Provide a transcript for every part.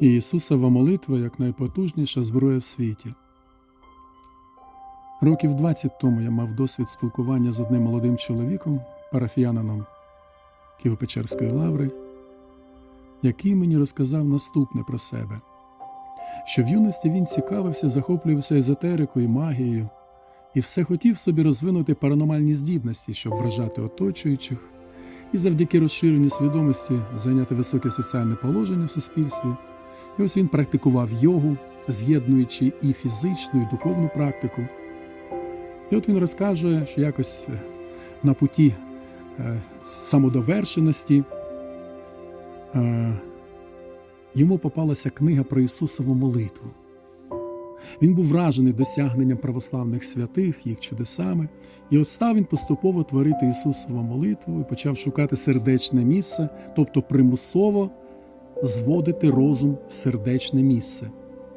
І Ісусова молитва як найпотужніша зброя в світі. Років 20 тому я мав досвід спілкування з одним молодим чоловіком, парафіянином Києво-Печерської лаври, який мені розказав наступне про себе: що в юності він цікавився, захоплювався езотерикою, магією і все хотів собі розвинути паранормальні здібності, щоб вражати оточуючих, і завдяки розширенню свідомості зайняти високе соціальне положення в суспільстві. І ось він практикував йогу, з'єднуючи і фізичну, і духовну практику. І от він розкаже, що якось е, на путі е, самодовершеності е, йому попалася книга про Ісусову молитву. Він був вражений досягненням православних святих, їх чудесами, і от став він поступово творити Ісусову молитву і почав шукати сердечне місце, тобто примусово зводити розум в сердечне місце.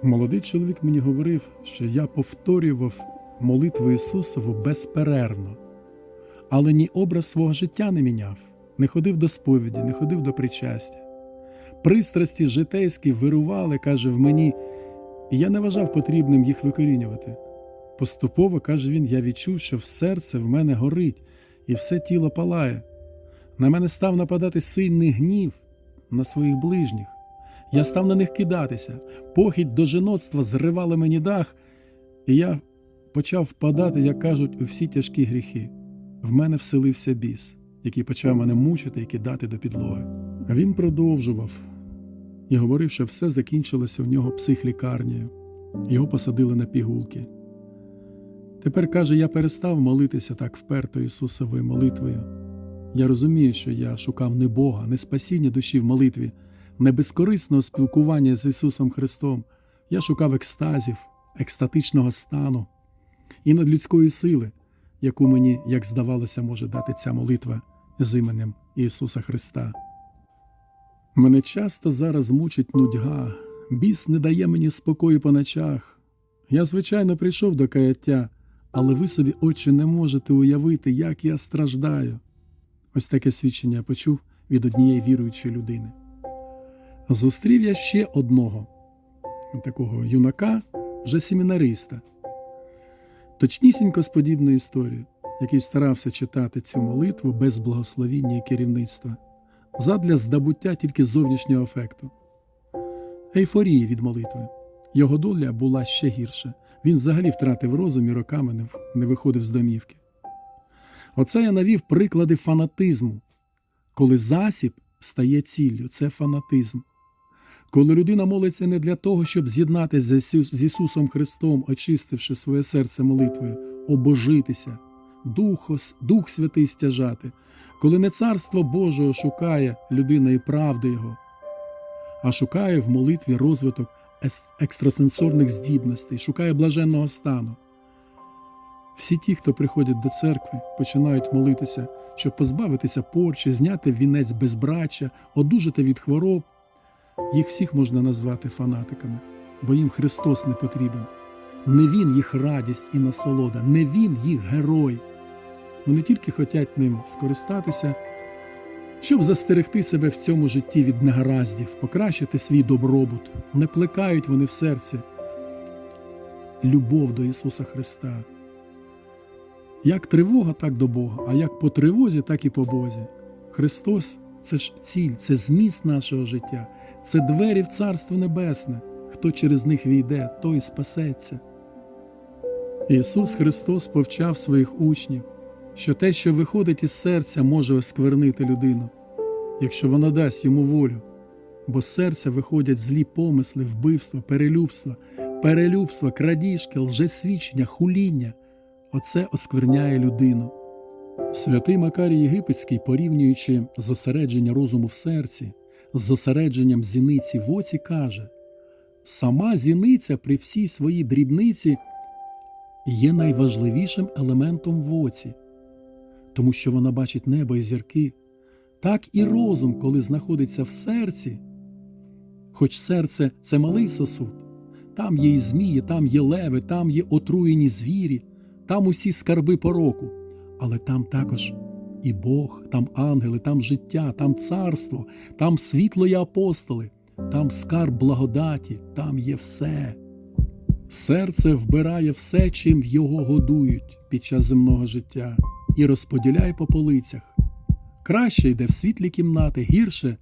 Молодий чоловік мені говорив, що я повторював молитву Ісусову безперервно, але ні образ свого життя не міняв, не ходив до сповіді, не ходив до причастя. Пристрасті житейські вирували, каже, в мені, і я не вважав потрібним їх викорінювати. Поступово, каже він, я відчув, що в серце в мене горить, і все тіло палає. На мене став нападати сильний гнів на своїх ближніх. Я став на них кидатися. Похідь до жіноцтва зривала мені дах, і я почав впадати, як кажуть, у всі тяжкі гріхи. В мене вселився біс, який почав мене мучити і кидати до підлоги. Він продовжував і говорив, що все закінчилося у нього психлікарнею. Його посадили на пігулки. Тепер каже, я перестав молитися так вперто Ісусовою молитвою. Я розумію, що я шукав не Бога, не спасіння душі в молитві, не безкорисного спілкування з Ісусом Христом. Я шукав екстазів, екстатичного стану і надлюдської сили, яку мені, як здавалося, може дати ця молитва з іменем Ісуса Христа. Мене часто зараз мучить нудьга, біс не дає мені спокою по ночах. Я, звичайно, прийшов до каяття, але ви собі, отче, не можете уявити, як я страждаю. Ось таке свідчення я почув від однієї віруючої людини. Зустрів я ще одного такого юнака, вже семінариста, точнісінько з подібною історією, який старався читати цю молитву без благословіння і керівництва, задля здобуття тільки зовнішнього ефекту, ейфорії від молитви. Його доля була ще гірша. Він взагалі втратив розум і роками не виходив з домівки. Оце я навів приклади фанатизму, коли засіб стає ціллю, це фанатизм. Коли людина молиться не для того, щоб з'єднатися з Ісусом Христом, очистивши своє серце молитвою, обожитися, Дух, Дух Святий стяжати, коли не царство Божого шукає людина і правди Його, а шукає в молитві розвиток екстрасенсорних здібностей, шукає блаженного стану. Всі ті, хто приходять до церкви, починають молитися, щоб позбавитися порчі, зняти вінець безбраччя, одужати від хвороб. Їх всіх можна назвати фанатиками, бо їм Христос не потрібен. Не Він їх радість і насолода, не Він їх герой. Вони тільки хочуть ним скористатися, щоб застерегти себе в цьому житті від негараздів, покращити свій добробут. Не плекають вони в серці любов до Ісуса Христа. Як тривога, так до Бога, а як по тривозі, так і по Бозі. Христос це ж ціль, це зміст нашого життя, це двері в Царство Небесне. Хто через них війде, той спасеться. Ісус Христос повчав своїх учнів, що те, що виходить із серця, може осквернити людину, якщо вона дасть йому волю, бо з серця виходять злі помисли, вбивства, перелюбства, перелюбства, крадіжки, лжесвідчення, хуління. Оце оскверняє людину. Святий Макарій Єгипетський, порівнюючи зосередження розуму в серці з зосередженням зіниці в оці, каже: сама зіниця при всій своїй дрібниці є найважливішим елементом в оці, тому що вона бачить небо і зірки, так і розум, коли знаходиться в серці, хоч серце це малий сосуд, там є і змії, там є леви, там є отруєні звірі, там усі скарби пороку, але там також і Бог, там ангели, там життя, там царство, там світло і апостоли, там скарб благодаті, там є все. Серце вбирає все, чим його годують під час земного життя, і розподіляє по полицях. Краще йде в світлі кімнати, гірше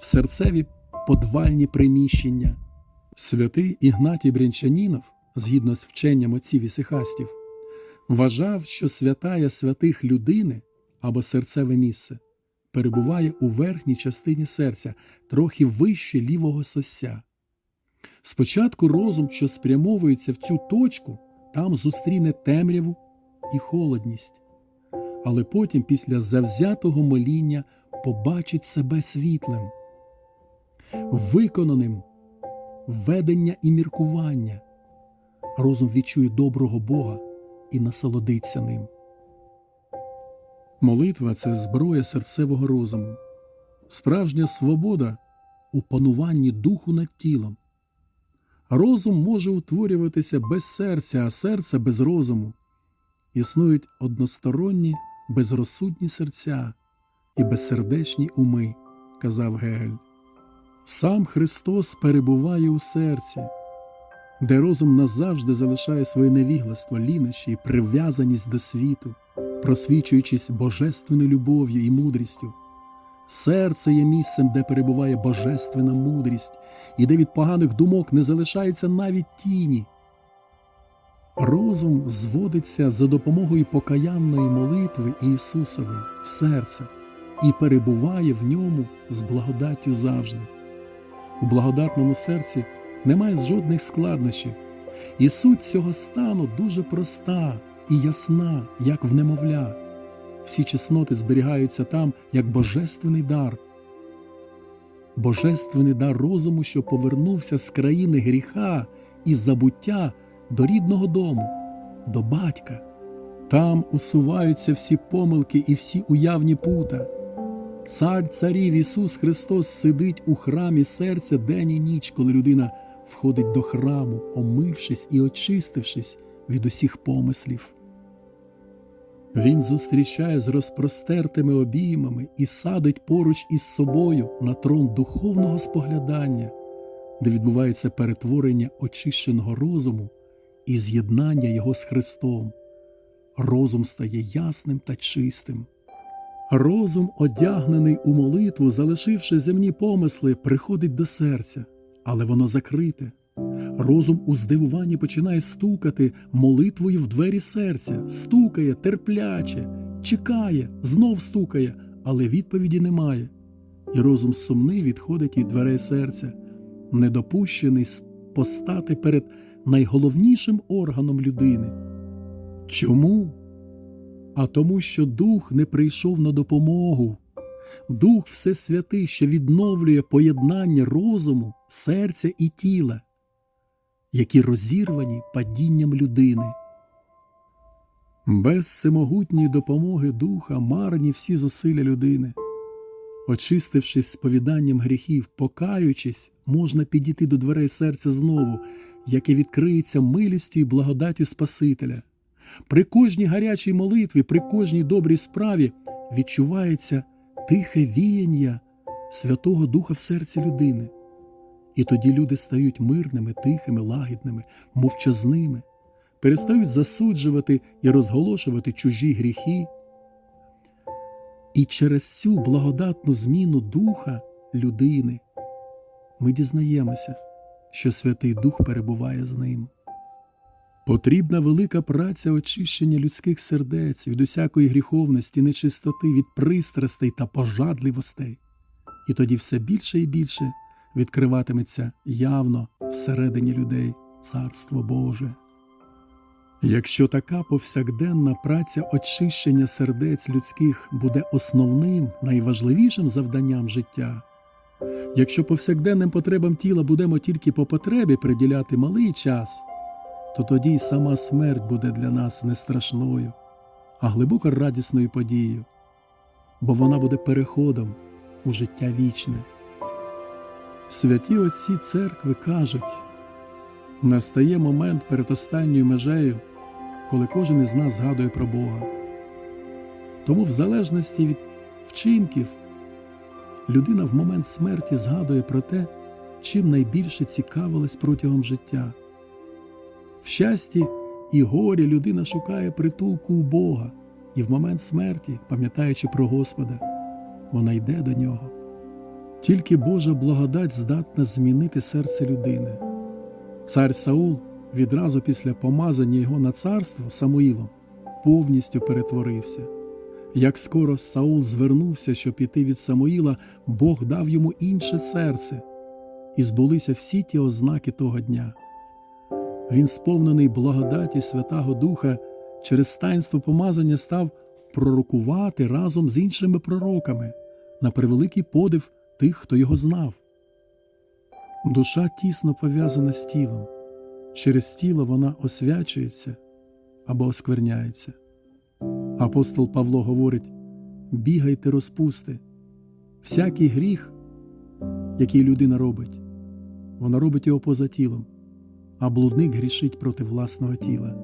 в серцеві подвальні приміщення. Святий Ігнатій Брянчанінов, згідно з вченням отців ісихастів, вважав, що святая святих людини або серцеве місце перебуває у верхній частині серця, трохи вище лівого сося. Спочатку розум, що спрямовується в цю точку, там зустріне темряву і холодність, але потім, після завзятого моління, побачить себе світлим, виконаним ведення і міркування. Розум відчує доброго Бога і насолодиться ним. Молитва це зброя серцевого розуму, справжня свобода у пануванні духу над тілом. Розум може утворюватися без серця, а серце без розуму. Існують односторонні, безрозсудні серця і безсердечні уми, казав Гегель. Сам Христос перебуває у серці, де розум назавжди залишає своє невігластво, лінощі і прив'язаність до світу, просвічуючись божественною любов'ю і мудрістю. Серце є місцем, де перебуває божественна мудрість, і де від поганих думок не залишається навіть тіні. Розум зводиться за допомогою покаянної молитви Ісусової в серце і перебуває в ньому з благодаттю завжди. У благодатному серці немає жодних складнощів, і суть цього стану дуже проста і ясна, як в немовля. Всі чесноти зберігаються там як божественний дар. Божественний дар розуму, що повернувся з країни гріха і забуття до рідного дому, до батька. Там усуваються всі помилки і всі уявні пута. Цар царів Ісус Христос сидить у храмі серця день і ніч, коли людина входить до храму, омившись і очистившись від усіх помислів. Він зустрічає з розпростертими обіймами і садить поруч із собою на трон духовного споглядання, де відбувається перетворення очищеного розуму і з'єднання його з Христом. Розум стає ясним та чистим. Розум, одягнений у молитву, залишивши земні помисли, приходить до серця, але воно закрите. Розум у здивуванні починає стукати молитвою в двері серця, стукає терпляче, чекає, знов стукає, але відповіді немає. І розум сумний відходить від дверей серця, недопущений постати перед найголовнішим органом людини. Чому? А тому, що дух не прийшов на допомогу. Дух Всесвятий, що відновлює поєднання розуму, серця і тіла, які розірвані падінням людини. Без всемогутньої допомоги духа марні всі зусилля людини. Очистившись сповіданням гріхів, покаючись, можна підійти до дверей серця знову, яке відкриється милістю і благодаттю Спасителя. При кожній гарячій молитві, при кожній добрій справі відчувається тихе віяння Святого Духа в серці людини. І тоді люди стають мирними, тихими, лагідними, мовчазними, перестають засуджувати і розголошувати чужі гріхи. І через цю благодатну зміну духа людини ми дізнаємося, що Святий Дух перебуває з ним. Потрібна велика праця очищення людських сердець від усякої гріховності, нечистоти, від пристрастей та пожадливостей, і тоді все більше і більше відкриватиметься явно всередині людей Царство Боже. Якщо така повсякденна праця очищення сердець людських буде основним, найважливішим завданням життя, якщо повсякденним потребам тіла будемо тільки по потребі приділяти малий час, то тоді й сама смерть буде для нас не страшною, а глибоко радісною подією, бо вона буде переходом у життя вічне. Святі отці церкви кажуть, настає момент перед останньою межею, коли кожен із нас згадує про Бога. Тому, в залежності від вчинків, людина в момент смерті згадує про те, чим найбільше цікавилась протягом життя. В щасті і горі людина шукає притулку у Бога, і в момент смерті, пам'ятаючи про Господа, вона йде до нього. Тільки Божа благодать здатна змінити серце людини. Цар Саул відразу після помазання його на царство Самуїлом повністю перетворився. Як скоро Саул звернувся, щоб піти від Самуїла, Бог дав йому інше серце, і збулися всі ті ознаки того дня. Він, сповнений благодаті Святого Духа, через таїнство помазання став пророкувати разом з іншими пророками на превеликий подив тих, хто його знав. Душа тісно пов'язана з тілом. Через тіло вона освячується або оскверняється. Апостол Павло говорить: бігайте, розпусти. Всякий гріх, який людина робить, вона робить його поза тілом, а блудник грішить проти власного тіла.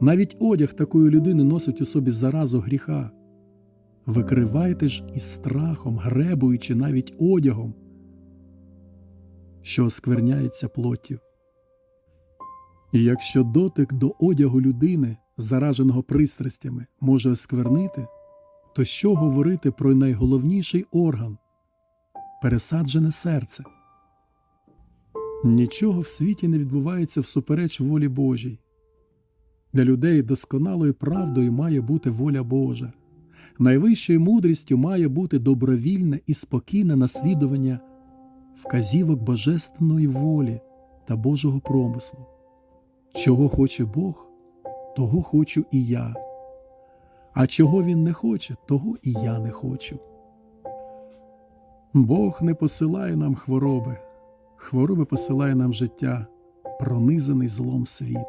Навіть одяг такої людини носить у собі заразу гріха. Викривайте ж із страхом, гребуючи навіть одягом, що оскверняється плоттю. І якщо дотик до одягу людини, зараженого пристрастями, може осквернити, то що говорити про найголовніший орган пересаджене серце? Нічого в світі не відбувається всупереч волі Божій. Для людей досконалою правдою має бути воля Божа. Найвищою мудрістю має бути добровільне і спокійне наслідування вказівок божественної волі та Божого промислу. Чого хоче Бог, того хочу і я, а чого Він не хоче, того і я не хочу. Бог не посилає нам хвороби, хвороби посилає нам життя, пронизаний злом світ.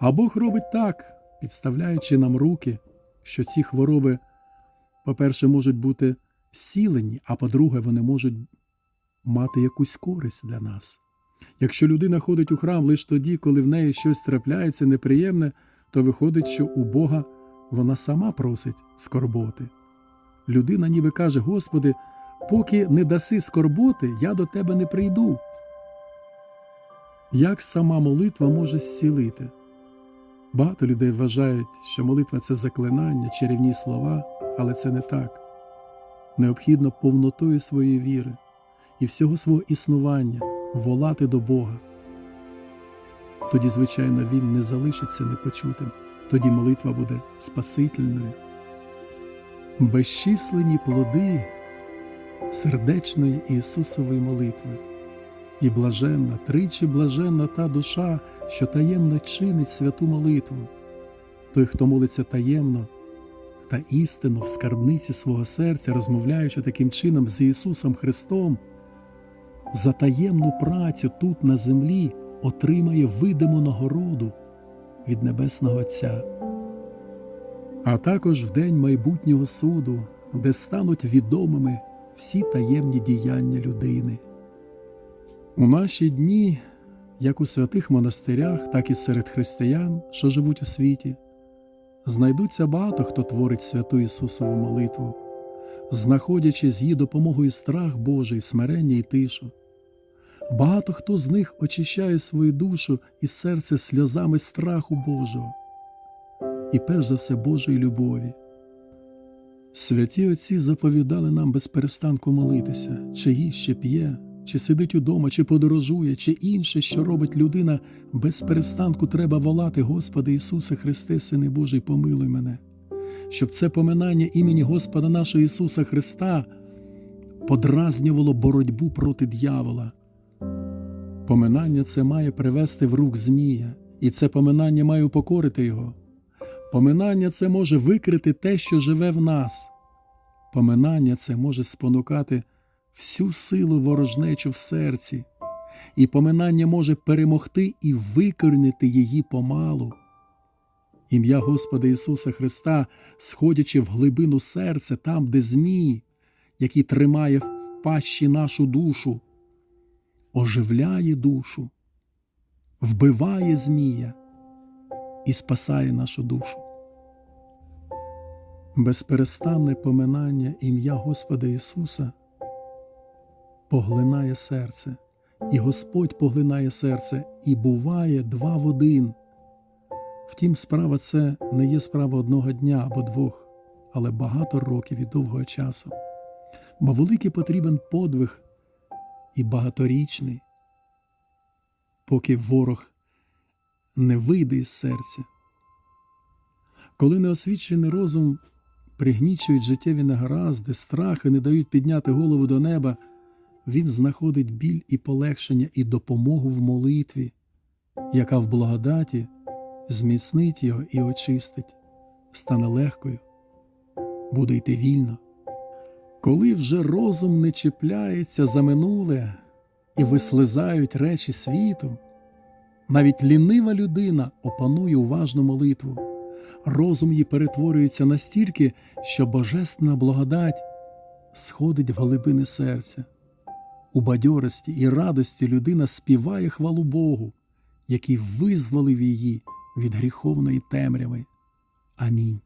А Бог робить так, підставляючи нам руки, що ці хвороби, по-перше, можуть бути зцілені, а по-друге, вони можуть мати якусь користь для нас. Якщо людина ходить у храм лише тоді, коли в неї щось трапляється неприємне, то виходить, що у Бога вона сама просить скорботи. Людина ніби каже: Господи, поки не даси скорботи, я до тебе не прийду. Як сама молитва може зцілити? Багато людей вважають, що молитва це заклинання, чарівні слова, але це не так. Необхідно повнотою своєї віри і всього свого існування волати до Бога. Тоді, звичайно, Він не залишиться непочутим, тоді молитва буде спасительною. Безчисленні плоди сердечної Ісусової молитви, і блаженна, тричі блаженна та душа, що таємно чинить святу молитву. Той, хто молиться таємно та істинно в скарбниці свого серця, розмовляючи таким чином з Ісусом Христом за таємну працю тут на землі отримає видиму нагороду від Небесного Отця, а також в день майбутнього суду, де стануть відомими всі таємні діяння людини. У наші дні, як у святих монастирях, так і серед християн, що живуть у світі, знайдуться багато хто творить святу Ісусову молитву, знаходячи з її допомогою страх Божий, смирення і тишу. Багато хто з них очищає свою душу і серце сльозами страху Божого, і перш за все Божої любові. Святі Отці заповідали нам без перестанку молитися, чи їсть, п'є, чи сидить удома, чи подорожує, чи інше, що робить людина, без перестанку треба волати, Господи Ісусе Христе, Сине Божий, помилуй мене, щоб це поминання імені Господа нашого Ісуса Христа подразнювало боротьбу проти дьявола. Поминання це має привести в рук Змія, і це поминання має упокорити його. Поминання це може викрити те, що живе в нас. Поминання це може спонукати всю силу ворожнечу в серці, і поминання може перемогти і викорінити її помалу. Ім'я Господа Ісуса Христа, сходячи в глибину серця, там, де Змій, який тримає в пащі нашу душу оживляє душу, вбиває Змія і спасає нашу душу. безперестанне поминання ім'я Господа Ісуса поглинає серце, і Господь поглинає серце, і буває два в один. Втім, справа це не є справа одного дня або двох, але багато років і довгого часу. Бо великий потрібен подвиг і багаторічний, поки ворог не вийде із серця. Коли неосвічений розум пригнічують життєві негаразди, страхи не дають підняти голову до неба, він знаходить біль і полегшення і допомогу в молитві, яка в благодаті зміцнить його і очистить, стане легкою, буде йти вільно. Коли вже розум не чіпляється за минуле і вислизають речі світу, навіть лінива людина опанує уважну молитву, розум її перетворюється настільки, що божественна благодать сходить в глибини серця. У бадьорості і радості людина співає хвалу Богу, який визволив її від гріховної темряви. Амінь.